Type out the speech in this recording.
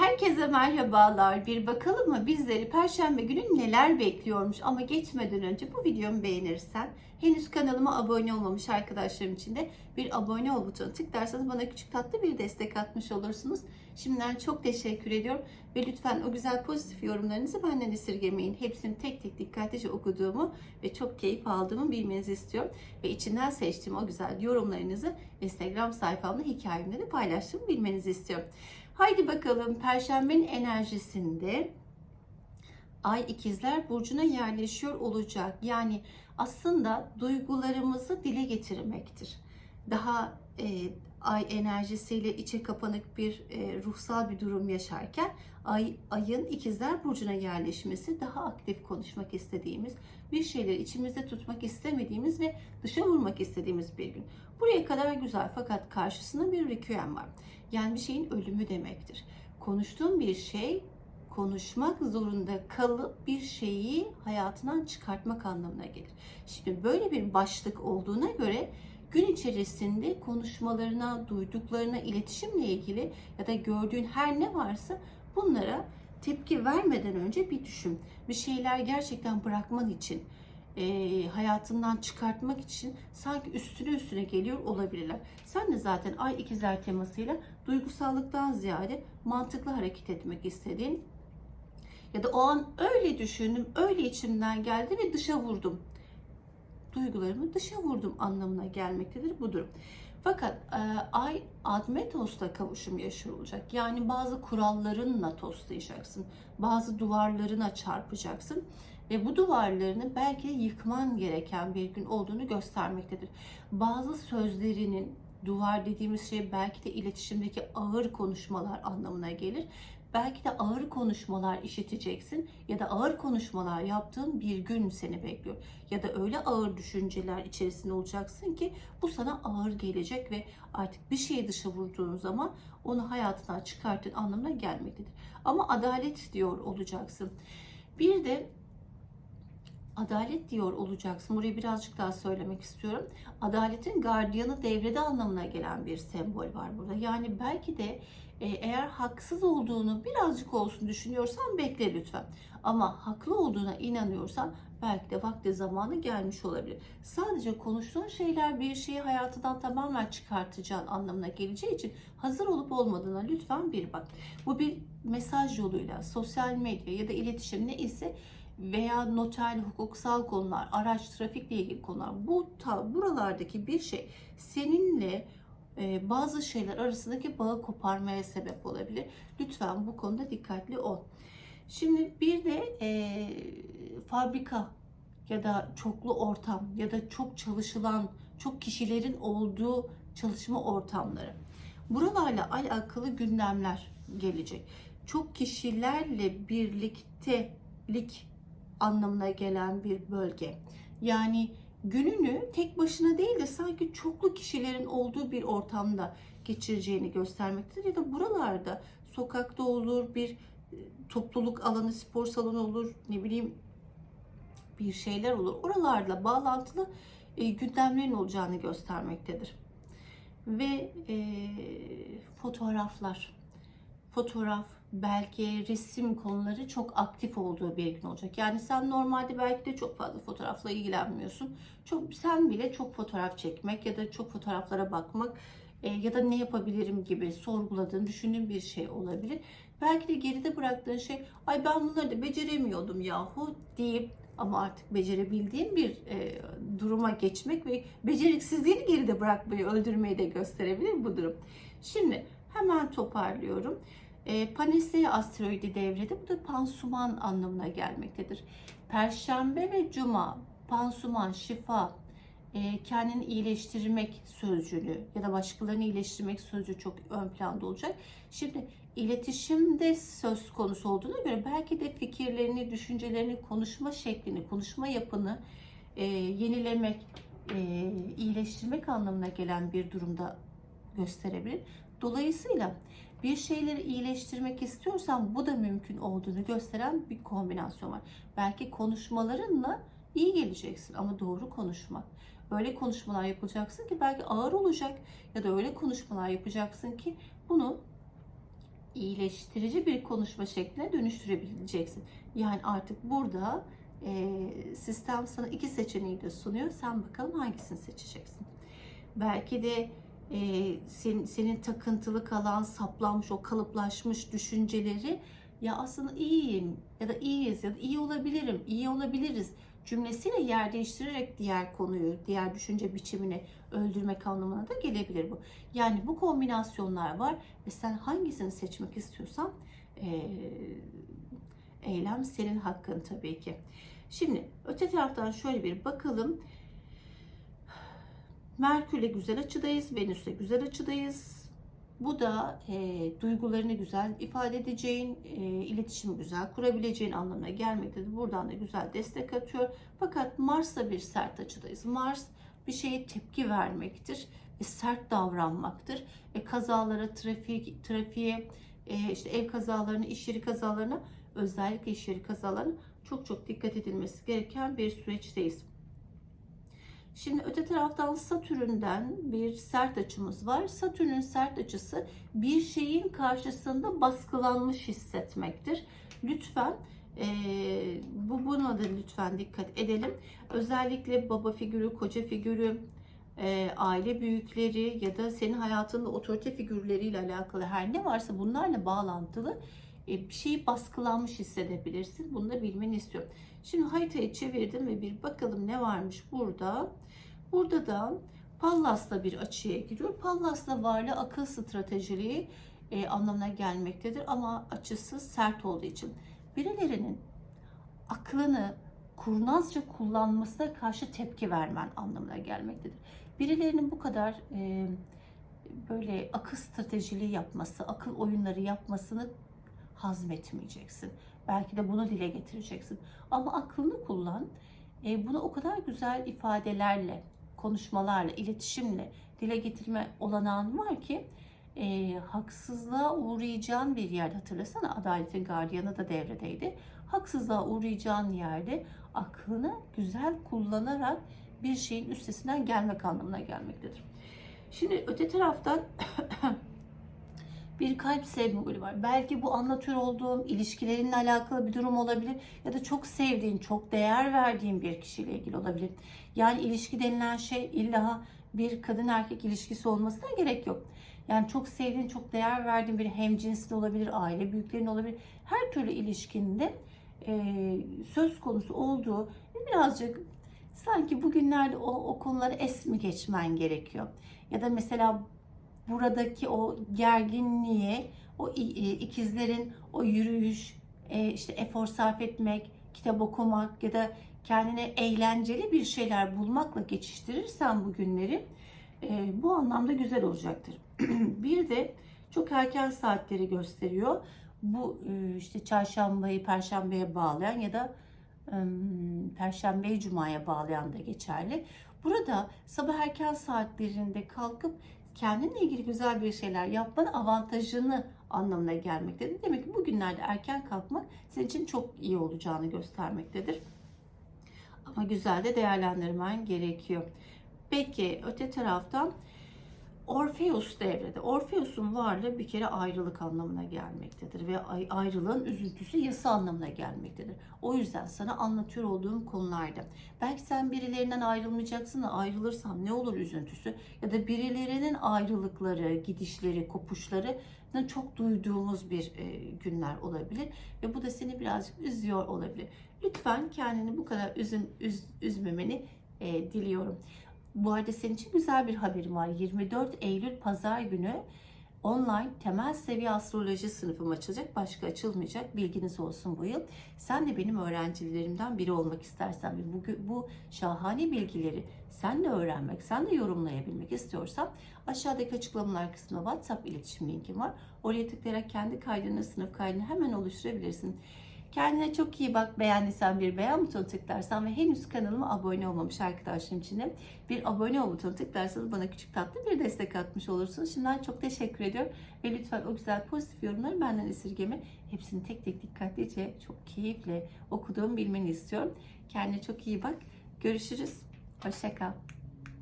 Herkese merhabalar. Bir bakalım mı bizleri Perşembe günü neler bekliyormuş? Ama geçmeden önce bu videomu beğenirsen henüz kanalıma abone olmamış arkadaşlarım için de bir abone ol butonu tıklarsanız bana küçük tatlı bir destek atmış olursunuz. Şimdiden çok teşekkür ediyorum ve lütfen o güzel pozitif yorumlarınızı benden esirgemeyin. Hepsini tek tek dikkatlice okuduğumu ve çok keyif aldığımı bilmenizi istiyorum. Ve içinden seçtiğim o güzel yorumlarınızı Instagram sayfamda hikayemde de paylaştığımı bilmenizi istiyorum. Haydi bakalım Perşembenin enerjisinde Ay ikizler burcuna yerleşiyor olacak. Yani aslında duygularımızı dile getirmektir. Daha e, ay enerjisiyle içe kapanık bir e, ruhsal bir durum yaşarken ay ayın ikizler burcuna yerleşmesi daha aktif konuşmak istediğimiz, bir şeyleri içimizde tutmak istemediğimiz ve dışa vurmak istediğimiz bir gün. Buraya kadar güzel fakat karşısında bir requiem var. Yani bir şeyin ölümü demektir. Konuştuğum bir şey konuşmak zorunda kalıp bir şeyi hayatından çıkartmak anlamına gelir. Şimdi böyle bir başlık olduğuna göre gün içerisinde konuşmalarına, duyduklarına, iletişimle ilgili ya da gördüğün her ne varsa bunlara tepki vermeden önce bir düşün. Bir şeyler gerçekten bırakman için, e, hayatından çıkartmak için sanki üstüne üstüne geliyor olabilirler. Sen de zaten ay ikizler temasıyla duygusallıktan ziyade mantıklı hareket etmek istediğin ya da o an öyle düşündüm, öyle içimden geldi ve dışa vurdum. Duygularımı dışa vurdum anlamına gelmektedir bu durum. Fakat e, ay Admetos'ta kavuşum yaşıyor olacak. Yani bazı kurallarınla toslayacaksın. Bazı duvarlarına çarpacaksın. Ve bu duvarlarını belki yıkman gereken bir gün olduğunu göstermektedir. Bazı sözlerinin, duvar dediğimiz şey belki de iletişimdeki ağır konuşmalar anlamına gelir. Belki de ağır konuşmalar işiteceksin ya da ağır konuşmalar yaptığın bir gün seni bekliyor. Ya da öyle ağır düşünceler içerisinde olacaksın ki bu sana ağır gelecek ve artık bir şeyi dışa vurduğun zaman onu hayatından çıkarttığın anlamına gelmektedir. Ama adalet diyor olacaksın. Bir de adalet diyor olacaksın. Burayı birazcık daha söylemek istiyorum. Adaletin gardiyanı devrede anlamına gelen bir sembol var burada. Yani belki de e, eğer haksız olduğunu birazcık olsun düşünüyorsan bekle lütfen. Ama haklı olduğuna inanıyorsan belki de vakti zamanı gelmiş olabilir. Sadece konuştuğun şeyler bir şeyi hayatından tamamen çıkartacağın anlamına geleceği için hazır olup olmadığına lütfen bir bak. Bu bir mesaj yoluyla, sosyal medya ya da iletişim ne ise veya noterli hukuksal konular, araç, trafikle ilgili konular bu ta, buralardaki bir şey seninle e, bazı şeyler arasındaki bağı koparmaya sebep olabilir. Lütfen bu konuda dikkatli ol. Şimdi bir de e, fabrika ya da çoklu ortam ya da çok çalışılan, çok kişilerin olduğu çalışma ortamları. Buralarla alakalı gündemler gelecek. Çok kişilerle birliktelik anlamına gelen bir bölge. Yani gününü tek başına değil de sanki çoklu kişilerin olduğu bir ortamda geçireceğini göstermektedir. Ya da buralarda sokakta olur, bir e, topluluk alanı, spor salonu olur, ne bileyim bir şeyler olur. Oralarla bağlantılı e, gündemlerin olacağını göstermektedir. Ve e, fotoğraflar, fotoğraf, belki resim konuları çok aktif olduğu bir gün olacak. Yani sen normalde belki de çok fazla fotoğrafla ilgilenmiyorsun. Çok sen bile çok fotoğraf çekmek ya da çok fotoğraflara bakmak e, ya da ne yapabilirim gibi sorguladığın, düşündüğün bir şey olabilir. Belki de geride bıraktığın şey, ay ben bunları da beceremiyordum yahu deyip ama artık becerebildiğin bir e, duruma geçmek ve beceriksizliğini geride bırakmayı, öldürmeyi de gösterebilir bu durum. Şimdi hemen toparlıyorum. E, asteroidi devrede bu da pansuman anlamına gelmektedir. Perşembe ve cuma pansuman, şifa, e, kendini iyileştirmek sözcüğü ya da başkalarını iyileştirmek sözcüğü çok ön planda olacak. Şimdi iletişimde söz konusu olduğuna göre belki de fikirlerini, düşüncelerini, konuşma şeklini, konuşma yapını e, yenilemek, e, iyileştirmek anlamına gelen bir durumda gösterebilir. Dolayısıyla bir şeyleri iyileştirmek istiyorsan bu da mümkün olduğunu gösteren bir kombinasyon var. Belki konuşmalarınla iyi geleceksin ama doğru konuşmak. Öyle konuşmalar yapacaksın ki belki ağır olacak ya da öyle konuşmalar yapacaksın ki bunu iyileştirici bir konuşma şekline dönüştürebileceksin. Yani artık burada e, sistem sana iki seçeneği de sunuyor. Sen bakalım hangisini seçeceksin. Belki de e, senin, senin takıntılı kalan, saplanmış, o kalıplaşmış düşünceleri ya aslında iyiyim ya da iyiyiz ya da iyi olabilirim, iyi olabiliriz cümlesiyle yer değiştirerek diğer konuyu, diğer düşünce biçimini öldürmek anlamına da gelebilir bu. Yani bu kombinasyonlar var ve sen hangisini seçmek istiyorsan e, eylem senin hakkın tabii ki. Şimdi öte taraftan şöyle bir bakalım. Merkür'le güzel açıdayız, Venüs'le güzel açıdayız. Bu da e, duygularını güzel ifade edeceğin, e, iletişimi güzel kurabileceğin anlamına gelmektedir. Buradan da güzel destek atıyor. Fakat Mars'la bir sert açıdayız. Mars bir şeye tepki vermektir ve sert davranmaktır. Ve kazalara, trafik, trafiğe, e, işte ev kazalarına, iş yeri kazalarına, özellikle iş yeri kazalarına çok çok dikkat edilmesi gereken bir süreçteyiz. Şimdi öte taraftan Satürn'den bir sert açımız var. Satürn'ün sert açısı bir şeyin karşısında baskılanmış hissetmektir. Lütfen e, bu buna da lütfen dikkat edelim. Özellikle baba figürü, koca figürü, e, aile büyükleri ya da senin hayatında otorite figürleriyle alakalı her ne varsa bunlarla bağlantılı bir şeyi baskılanmış hissedebilirsin. Bunu da bilmeni istiyorum. Şimdi haritayı çevirdim ve bir bakalım ne varmış burada. Burada da Pallas'la bir açıya giriyor. Pallas'la varlığı akıl stratejiliği e, anlamına gelmektedir ama açısı sert olduğu için birilerinin aklını kurnazca kullanmasına karşı tepki vermen anlamına gelmektedir. Birilerinin bu kadar e, böyle akıl stratejiliği yapması, akıl oyunları yapmasını hazmetmeyeceksin. Belki de bunu dile getireceksin. Ama aklını kullan. E, bunu o kadar güzel ifadelerle, konuşmalarla, iletişimle dile getirme olanağın var ki e, haksızlığa uğrayacağın bir yerde hatırlasana adaletin gardiyanı da devredeydi. Haksızlığa uğrayacağın yerde aklını güzel kullanarak bir şeyin üstesinden gelmek anlamına gelmektedir. Şimdi öte taraftan bir kalp sembolü var. Belki bu anlatıyor olduğum ilişkilerinle alakalı bir durum olabilir ya da çok sevdiğin, çok değer verdiğin bir kişiyle ilgili olabilir. Yani ilişki denilen şey illa bir kadın erkek ilişkisi olmasına gerek yok. Yani çok sevdiğin, çok değer verdiğin bir hemcinsli olabilir, aile büyüklerin olabilir. Her türlü ilişkinde e, söz konusu olduğu birazcık sanki bugünlerde o, o konuları es mi geçmen gerekiyor? Ya da mesela buradaki o gerginliği, o ikizlerin o yürüyüş, e, işte efor sarf etmek, kitap okumak ya da kendine eğlenceli bir şeyler bulmakla geçiştirirsen bu günleri e, bu anlamda güzel olacaktır. bir de çok erken saatleri gösteriyor. Bu e, işte çarşambayı perşembeye bağlayan ya da perşembeyi cumaya bağlayan da geçerli. Burada sabah erken saatlerinde kalkıp kendinle ilgili güzel bir şeyler yapmanın avantajını anlamına gelmektedir. Demek ki bugünlerde erken kalkmak senin için çok iyi olacağını göstermektedir. Ama güzel de değerlendirmen gerekiyor. Peki öte taraftan Orpheus devrede. Orpheus'un varlığı bir kere ayrılık anlamına gelmektedir ve ayrılığın üzüntüsü yası anlamına gelmektedir. O yüzden sana anlatıyor olduğum konularda belki sen birilerinden ayrılmayacaksın da ayrılırsam ne olur üzüntüsü ya da birilerinin ayrılıkları, gidişleri, kopuşları çok duyduğumuz bir e, günler olabilir ve bu da seni birazcık üzüyor olabilir. Lütfen kendini bu kadar üzüm, üz, üzmemeni e, diliyorum. Bu arada senin için güzel bir haberim var. 24 Eylül Pazar günü online temel seviye astroloji sınıfım açılacak. Başka açılmayacak. Bilginiz olsun bu yıl. Sen de benim öğrencilerimden biri olmak istersen ve bu, bu şahane bilgileri sen de öğrenmek, sen de yorumlayabilmek istiyorsan aşağıdaki açıklamalar kısmında WhatsApp iletişim linkim var. Oraya tıklayarak kendi kaydını, sınıf kaydını hemen oluşturabilirsin. Kendine çok iyi bak. Beğendiysen bir beğen butonu tıklarsan ve henüz kanalıma abone olmamış arkadaşlarım için de bir abone ol butonu tıklarsanız bana küçük tatlı bir destek atmış olursunuz. Şimdiden çok teşekkür ediyorum. Ve lütfen o güzel pozitif yorumları benden esirgeme. Hepsini tek tek dikkatlice, çok keyifle okuduğumu bilmeni istiyorum. Kendine çok iyi bak. Görüşürüz. Hoşçakal.